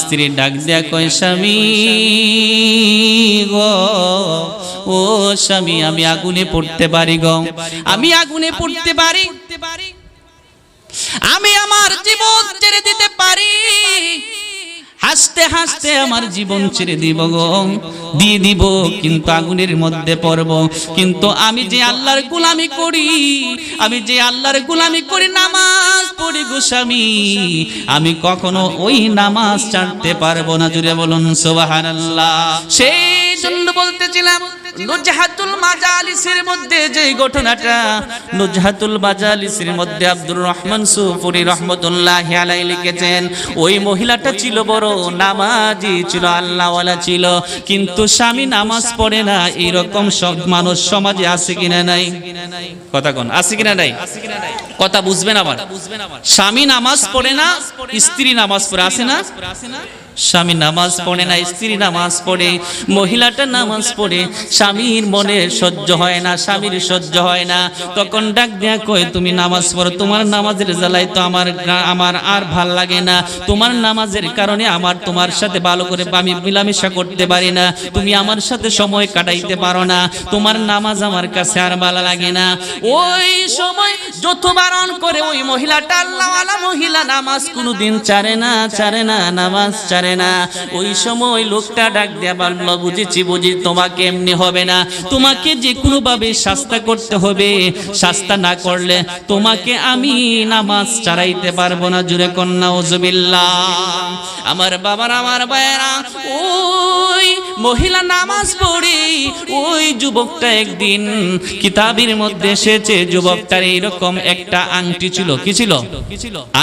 স্ত্রী ডাক দেয়া কয়, স্বামী গো, ও স্বামী, আমি আগুনে পড়তে পারি গো। আমি আগুনে পড়তে পারি। আমি আমার জীবন ছেড়ে দিতে পারি। হাসতে হাসতে আমার জীবন ছেড়ে দিব গো। দিয়ে দিব, কিন্তু আগুনের মধ্যে পড়ব। কিন্তু আমি যে আল্লাহর গোলামি করি, আমি যে আল্লাহর গোলামি করি, নামাজ পড়ি গোস্বামী আমি কখনো ওই নামাজ ছাড়তে পারব না জুড়ে বলুন সোবাহ সেই জন্য বলতেছিলাম আব্দুর রহমান ওই মহিলাটা ছিল বড় ছিল, আল্লাহওয়ালা ছিল, কিন্তু স্বামী নামাজ পড়ে না, এরকম সব মানুষ সমাজে আছে কিনা নাই? কথা কোন, আছে কিনা নাই? কথা বুঝবেন আবার? স্বামী নামাজ পড়ে না, স্ত্রী নামাজ পড়ে, আছে না? স্বামী নামাজ পড়ে না, স্ত্রী নামাজ পড়ে, মহিলাটা নামাজ পড়ে, স্বামীর মনে সহ্য হয় না, স্বামীর সহ্য হয় না। তখন ডাক দেয়া কয়, তুমি নামাজ পড়ো, তোমার নামাজের জ্বালাই তো আমার আমার আর ভালো লাগে না। তোমার নামাজের কারণে আমার তোমার সাথে ভালো করে আমি মিলামেশা করতে পারি না। তুমি আমার সাথে সময় কাটাইতে পারো না। তোমার নামাজ আমার কাছে আর ভালো লাগে না। ওই সময় যত বারণ করে ওই মহিলাটা, আল্লাহওয়ালা মহিলা নামাজ কোনোদিন চারে না চারে না, নামাজ চারে না। ওই সময় লোকটা ডাক দেয়া বলল, বুঝেছি, বুঝি, তোমাকে এমনি হবে না। তোমাকে যে কোনো ভাবে শাস্তা করতে হবে। শাস্তা না করলে তোমাকে আমি নামাজ চারাইতে পারব না। জুড়ে কন্যা ওজবিল্লা আমার বাবার, আমার বায়রা ওই মহিলা নামাজ পড়ে, ওই যুবকটা একদিন কিতাবের মধ্যে এসেছে, যুবকটার এইরকম একটা আংটি ছিল। কি ছিল?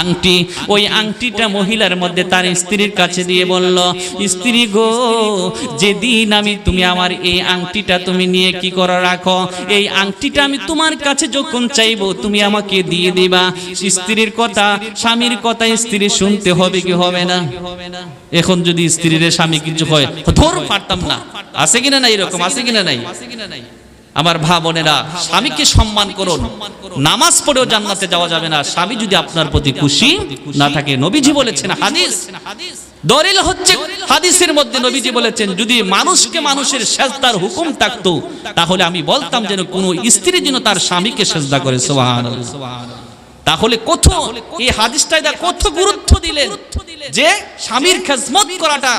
আংটি। ওই আংটিটা মহিলার মধ্যে তার স্ত্রীর কাছে দিয়ে বলল, স্ত্রী গো, যেদিন আমি তুমি আমার এই আংটিটা তুমি নিয়ে কি করে রাখো, এই আংটিটা আমি তোমার কাছে যখন চাইব, তুমি আমাকে দিয়ে দিবা। স্ত্রীর কথা, স্বামীর কথা স্ত্রী শুনতে হবে কি হবে না? এখন যদি স্ত্রীর স্বামী কিছু হয় ধর পারতাম না। আছে কিনা নাই এরকম? আছে কিনা নাই? আমার ভা বোনেরা, স্বামীকে সম্মান করুন। নামাজ পড়েও জান্নাতে যাওয়া যাবে না। স্বামী যদি আপনার প্রতি খুশি না থাকে, নবীজি বলেছেন হাদিস। দলিল হচ্ছে হাদিসের মধ্যে নবীজি বলেছেন, যদি মানুষকে মানুষের সেজদার হুকুম থাকতো, তাহলে আমি বলতাম যেন কোন স্ত্রী যেন তার স্বামীকে সেজদা করে। সুবহানাল্লাহ। তাহলে কত এই হাদিসটায় দা কত গুরুত্ব দিলেন। যে স্বামীর খেজমত করাটা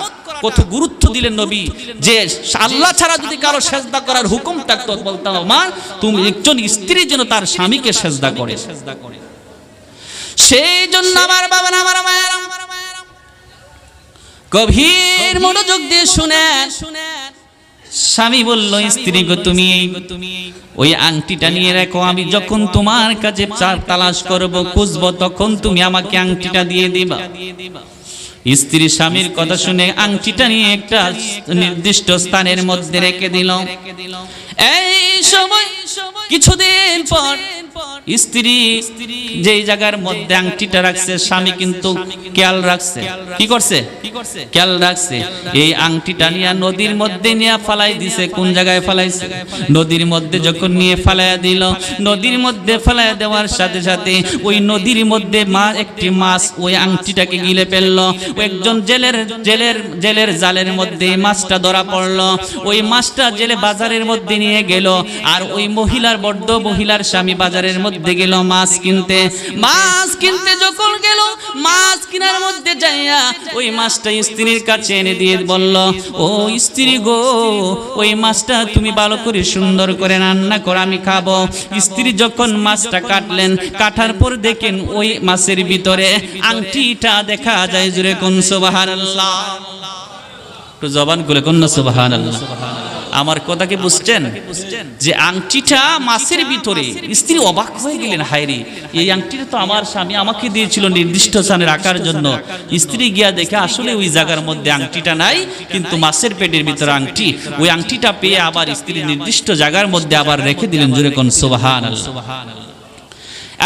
কত গুরুত্ব দিলেন নবী। যে আল্লাহ ছাড়া যদি কারও সেজদা করার হুকুম থাকতো বলতাম মা তুমি একজন স্ত্রী যেন তার স্বামীকে সেজদা করে। সেজদা করে। সেই জন্য আমার বাবা আমার মায়েরা গভীর মনোযোগ দিয়ে শুনেন। স্বামী বলল স্ত্রী গো তুমি ওই আংটিটা নিয়ে রাখো আমি যখন তোমার কাছে চার তালাশ করব খুঁজবো তখন তুমি আমাকে আংটিটা দিয়ে দিবা। স্ত্রী স্বামীর কথা শুনে আংটিটা নিয়ে একটা নির্দিষ্ট স্থানের মধ্যে রেখে দিল। এই সময় কিছুদিন পর স্ত্রী যেই জায়গার মধ্যে আংটিটা রাখছে, স্বামী কিন্তু খেয়াল রাখছে। কি করছে? খেয়াল রাখছে। এই আংটিটা নিয়ে নদীর মধ্যে নিয়ে ফালাই দিছে। কোন জায়গায় ফালাইছে? নদীর মধ্যে যখন নিয়ে ফালাইয়া দিল, নদীর মধ্যে ফালাইয়া দেওয়ার সাথে সাথে ওই নদীর মধ্যে মা, একটি মাছ ওই আংটিটাকে গিলে ফেলল। একজন জেলের জেলের জেলের জালের মধ্যে মাছটা ধরা পড়ল। ওই মাছটা জেলে বাজারের মধ্যে নিয়ে গেল। আর ওই মহিলার, বড্ড মহিলার স্বামী বাজারের মধ্যে গেল মাছ কিনতে। মাছ কিনতে যখন গেল, মাছ কেনার মধ্যে যাইয়া ওই মাছটা স্ত্রীর কাছে এনে দিয়ে বলল, ও স্ত্রী গো, ওই মাছটা তুমি ভালো করে সুন্দর করে রান্না করো, আমি খাব। স্ত্রী যখন মাছটা কাটলেন, কাটার পর দেখেন ওই মাছের ভিতরে আংটিটা দেখা যায় জুড়ে কোন একটু জবান খুলে কোন সুবহানাল্লাহ। আমার কথা কি বুঝছেন? যে আংটিটা মাছের ভিতরে, স্ত্রী অবাক হয়ে গেলেন হায়রি এই আংটিটা তো আমার স্বামী আমাকে দিয়েছিল নির্দিষ্ট স্থানে রাখার জন্য। স্ত্রী গিয়া দেখে, আসলে ওই জায়গার মধ্যে আংটিটা নাই, কিন্তু মাছের পেটের ভিতরে আংটি। ওই আংটিটা পেয়ে আবার স্ত্রী নির্দিষ্ট জায়গার মধ্যে আবার রেখে দিলেন জুড়ে কোন সুবাহান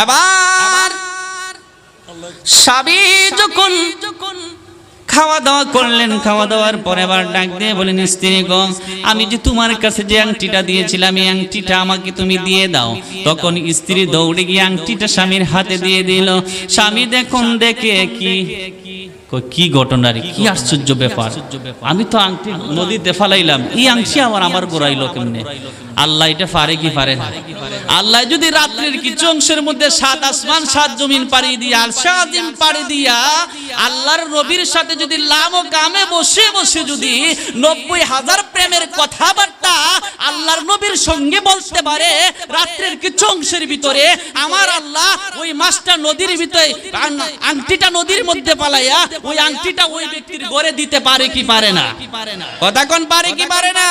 আবার স্বামী যখন খাওয়া দাওয়া করলেন খাওয়া দাওয়ার পরে আবার ডাক দিয়ে বলেন স্ত্রী গো, আমি যে তোমার কাছে যে আংটিটা দিয়েছিলাম, এই আংটিটা আমাকে তুমি দিয়ে দাও। তখন স্ত্রী দৌড়ে গিয়ে আংটিটা স্বামীর হাতে দিয়ে দিল। স্বামী দেখুন, দেখে কি কি ঘটনা রে, কি আশ্চর্য ব্যাপার। আমি তো আংটি নদীতে ফালাইলাম, এই আংশি আমার আমার গোড়াইলো কেমনে আল্লাহ এটা পারে কি পারে না? আল্লাহ যদি রাত্রির কিছু অংশের মধ্যে সাত আসমান, সাত জমিন পাড়ি দিয়া, আর সাত দিন পাড়ি দিয়া আল্লাহর নবীর সাথে যদি লাম ও কামে বসে বসে যদি নব্বই হাজার প্রেমের কথাবার্তা আল্লাহর নবীর সঙ্গে বলতে পারে, রাত্রের কিছু অংশের ভিতরে আমার আল্লাহ ওই মাছটা নদীর ভিতরে আংটিটা নদীর মধ্যে পালাইয়া ওই আংটিটা ওই ব্যক্তির গড়ে দিতে পারে কি পারে না? কথা কোন, পারে কি পারে না?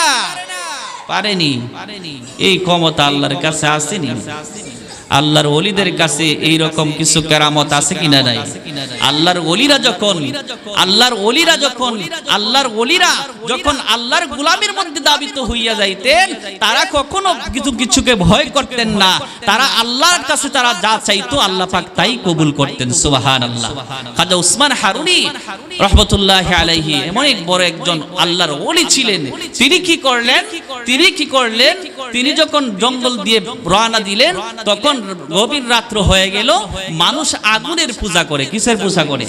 পারেনি। এই ক্ষমতা আল্লাহর কাছে আসেনি। আল্লাহর ওলিদের কাছে এই রকম কিছু কেরামত আছে কিনা নাই? আল্লাহর ওলিরা যখন, আল্লাহর ওলিরা যখন, আল্লাহর ওলিরা যখন আল্লাহর গোলামের মধ্যে দাবিত হইয়া যাইতেন, তারা কখনো কিছু কিছুকে ভয় করতেন না। তারা আল্লাহর কাছে তারা যা চাইতো আল্লাহ পাক তাই কবুল করতেন সুবাহান আল্লাহ খাজা উসমান হারুনি রহমতুল্লাহ আলাইহি এমন এক বড় একজন আল্লাহর ওলি ছিলেন। তিনি কি করলেন? তিনি কি করলেন? তিনি যখন জঙ্গল দিয়ে রওনা দিলেন, তখন গভীর রাত্র হয়ে গেল, মানুষ আগুনের পূজা করে। কিসের পূজা করে?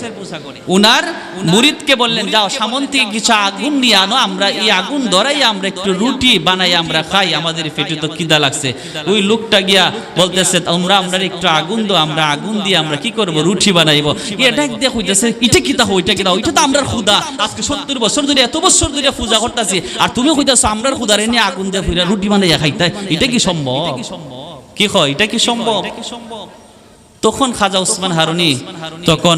উনার মুরিদকে বললেন, যাও সামন থেকে কিছু আগুন নিয়ে আনো, আমরা এই আগুন ধরাই, আমরা একটু রুটি বানাই, আমরা খাই, আমাদের পেটে তো কিদা লাগছে। ওই লোকটা গিয়া বলতেছে, তোমরা, আমরা একটু আগুন দো আমরা আগুন দিয়ে আমরা কি করব? রুটি বানাইবো। এটা দিয়ে কইতেছে, এটা কিতা ওইটা কিতা ওইটা তো আমরা খুদা আজকে সত্তর বছর ধরে, এত বছর ধরে পূজা করতেছি। আর তুমি কইতাছো আমরা খুদার এনে আগুন দিয়ে রুটি বানাইয়া খাইতে এটা কি সম্ভব? কি হয়? এটা কি সম্ভব? তখন খাজা উসমান হারুনি তখন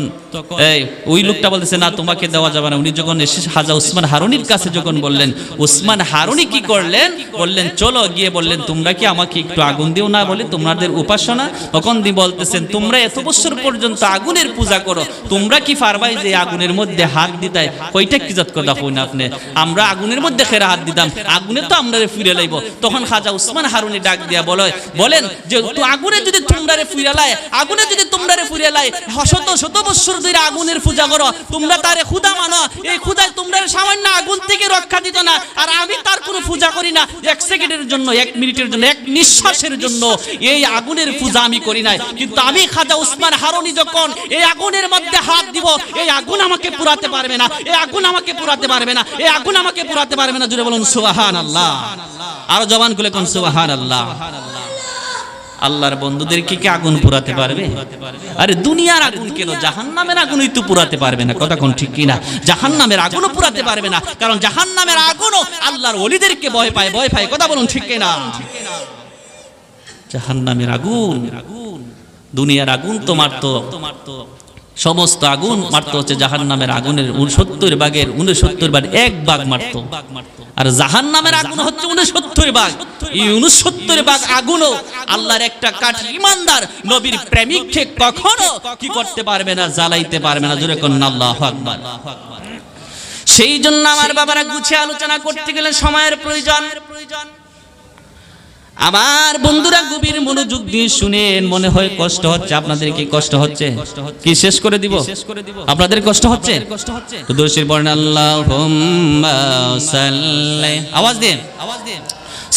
এই, ওই লোকটা বলতেছে, না, তোমাকে দেওয়া যাবে না। উনি যখন এসে খাজা উসমান হারুনির কাছে যখন বললেন, উসমান হারুনি কি করলেন? বললেন, চলো গিয়ে বললেন, তোমরা কি আমাকে একটু আগুন দিও না বলে তোমাদের উপাসনা? তখন তিনি বলতেছেন, তোমরা এত বছর পর্যন্ত আগুনের পূজা করো, তোমরা কি পারবাই যে আগুনের মধ্যে হাত দিতাই কইটা কি জাত কথা হই না আপনি? আমরা আগুনের মধ্যে খেরা হাত দিতাম, আগুনে তো আমরা ফিরে লাইব। তখন খাজা উসমান হারুনি ডাক দিয়া বলে বলেন যে আগুনে যদি তোমরা ফিরে লাই আগুনে যদি তোমরা ফিরে লাই শত শত বছর ধরে আগুনের পূজা করো, তোমরা তারে খুদা মানো। এই খুদায় তোমরা সামান্য আগুন থেকে রক্ষা দিত না। আর আমি তার কোনো পূজা করি না। এক সেকেন্ডের জন্য, এক মিনিটের জন্য, এক নিঃশ্বাসের জন্য এই আগুনের পূজা আমি করি নাই। কিন্তু আমি খাজা উসমান হারুনি যখন এই আগুনের মধ্যে হাত দিব, এই আগুন আমাকে পুরাতে পারবে না। এই আগুন আমাকে পুরাতে পারবে না। এই আগুন আমাকে পুরাতে পারবে না। জুড়ে বলুন সুবাহান আল্লাহ আরও জবান খুলে কোন সুবাহান আল্লাহ আল্লাহর বন্ধুদের কি আগুন পুরাতে পারবে? আরে দুনিয়ার আগুন কেন? জাহান নামের আগুনই তো পুরাতে পারবে না। কথা কোন ঠিক কিনা? জাহান নামের আগুনও পুরাতে পারবে না। কারণ জাহান নামের আগুনও আল্লাহর অলিদেরকে ভয় পায় ভয় পায়। কথা বলুন ঠিক কিনা? জাহান নামের আগুন। আগুন দুনিয়ার আগুন তোমার তো। মারতো সমস্ত আগুন মারতো হচ্ছে জাহান নামের আগুনের উনসত্তর বাগের উনসত্তর বাগ এক বাঘ মারতো। আর জাহান নামের আগুন হচ্ছে উনসত্তর বাঘ। এই উনসত্তর বাঘ আগুনও আল্লাহর একটা কাঠ। ইমানদার নবীর প্রেমিককে কখনো কি করতে পারবে না, জ্বালাইতে পারবে না। জোরে কন্যা আল্লাহ আকবার। সেই জন্য আমার বাবারা গুছিয়ে আলোচনা করতে গেলে সময়ের প্রয়োজন। আমার বন্ধুরা গভীর মনোযোগ দিয়ে শুনেন, মনে হয় কষ্ট হচ্ছে। আপনাদের কি কষ্ট হচ্ছে? কি শেষ করে দিব? আপনাদের কষ্ট হচ্ছে? তো দোষীর বর্ণ আল্লাহ আওয়াজ দিন আওয়াজ দিন।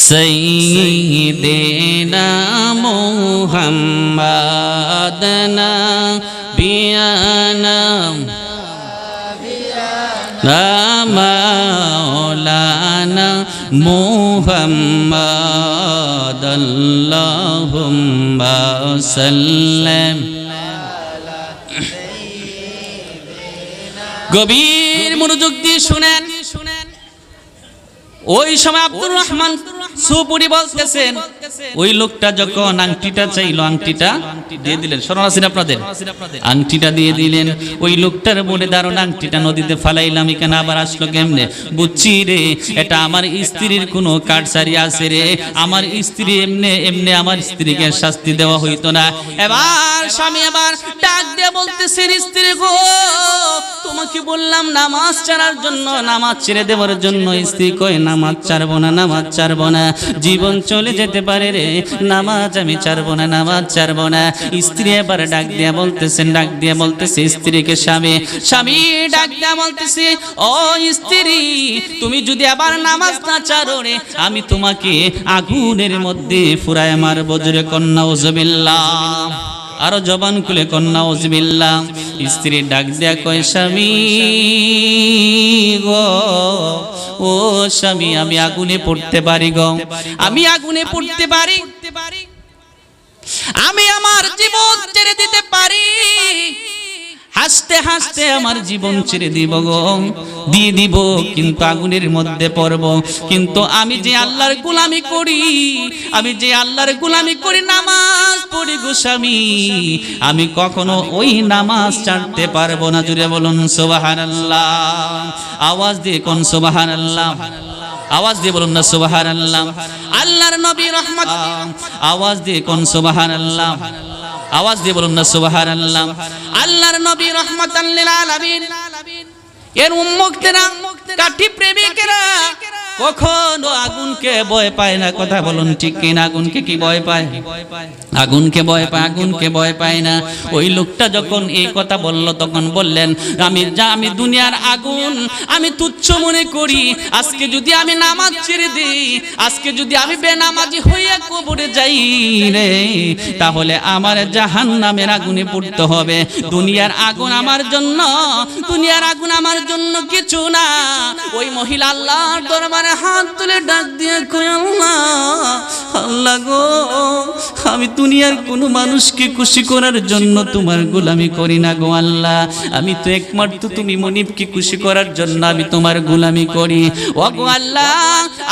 সৈদিনা মোহাম্মদনা মাওলানা اللهم সাল্লাম। গভীর মনোযোগ দিয়ে শুনেন। ওই সময় আব্দুর রহমান সুপুরি বলতেছেন ওই লোকটা যখন আংটিটা চাইলো আংটিটা দিয়ে দিলেন। শোনা আছেন আপনাদের আংটিটা দিয়ে দিলেন। ওই লোকটার বলে দারুণ আংটিটা নদীতে ফালাইলাম এখানে আবার আসলো কেমনে? বুঝছি রে এটা আমার স্ত্রীর কোনো কাটসারি আছে রে। আমার স্ত্রী এমনে এমনে আমার স্ত্রীকে শাস্তি দেওয়া হইতো না। এবার স্বামী আবার ডাক দিয়ে বলতেছে স্ত্রী গো তোমাকে বললাম নামাজ ছাড়ার জন্য নামাজ ছেড়ে দেওয়ার জন্য স্ত্রী কয় নামাজ ছাড়বো না নামাজ ছাড়বো না। জীবন চলে যেতে পারে রে, নামাজ আমি ছাড়বো না, নামাজ ছাড়বো না। স্ত্রী এবার ডাক দিয়া বলতেছেন ডাক দিয়া বলতেছে, স্ত্রীকে স্বামী স্বামী, ডাক দিয়া বলতেছে, ও স্ত্রী, তুমি যদি আবার নামাজ না ছাড়ো রে, আমি তোমাকে আগুনের মধ্যে ফুরায় মারবো, জোরে কন্যা ওজবিল্লাহ আরও জবান খুলে কন্যা ওজবিল্লা স্ত্রী ডাক দেয়া কয়, স্বামী গো, ও স্বামী, আমি আগুনে পড়তে পারি গো। আমি আগুনে পড়তে পারি। আমি আমার জীবন ছেড়ে দিতে পারি। হাসতে হাসতে আমার জীবন ছেড়ে দিব গো। দিয়ে দিব কিন্তু আগুনের মধ্যে পড়ব। কিন্তু আমি যে আল্লাহর গোলামি করি, আমি যে আল্লাহর গোলামি করি, নামাজ পড়ি গোস্বামী আমি কখনো ওই নামাজ ছাড়তে পারব না। জুড়ে বলুন, সুবহানাল্লাহ। আওয়াজ দিয়ে কোন সুবহানাল্লাহ? আওয়াজ দিয়ে বলুন না সুবাহান আল্লাহ আল্লাহর নবী রহমত। আওয়াজ দিয়ে কোন সুবাহান আল্লাহ আওয়াজ দিয়ে বলুন না সুবাহার আল্লাহ আল্লাহর নবী রহমত আলামিন এর উম্মুক্তেরা কাঠি প্রেমিকেরা কখনো আগুনকে ভয় পায় না, কথা বলুন ঠিক কিনা, আগুনকে কি ভয় পায়? আগুনকে ভয় পায়, আগুনকে ভয় পায় না। ওই লোকটা যখন এই কথা বলল, তখন বললেন আমি যা, আমি দুনিয়ার আগুন, আমি তুচ্ছ মনে করি। আজকে যদি আমি নামাজ ছেড়ে দিই, আজকে যদি আমি বেনামাজি হইয়া কবরে যাই রে, তাহলে আমার জাহান নামের আগুনে পড়তে হবে। দুনিয়ার আগুন আমার জন্য, দুনিয়ার আগুন আমার জন্য কিছু না। ওই মহিলা আল্লাহর দরবারে হাত তুলে ডাক দিয়ে আল্লাহ গো, আমি দুনিয়ার কোনো মানুষকে খুশি করার জন্য তোমার গোলামি করি না গো আল্লাহ। আমি তো একমাত্র তুমি মনিবকে খুশি করার জন্য আমি তোমার গোলামি করি। ও গো আল্লাহ,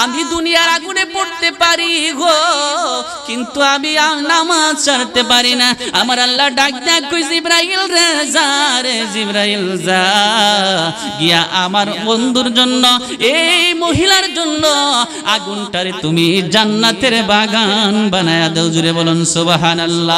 আমি দুনিয়ার আগুনে পড়তে পারি গো, কিন্তু আমি নামাজ ছাড়তে পারি না। আমার আল্লাহ ডাক ডাক কই জিব্রাইল রে যা রে, জিব্রাইল যা। গিয়া আমার বন্ধুর জন্য এই মহিলার জন্য। আগুনটারে তুমি জান্নাতের বাগান বানায়া দাও জুড়ে বলুন সুবহানাল্লাহ।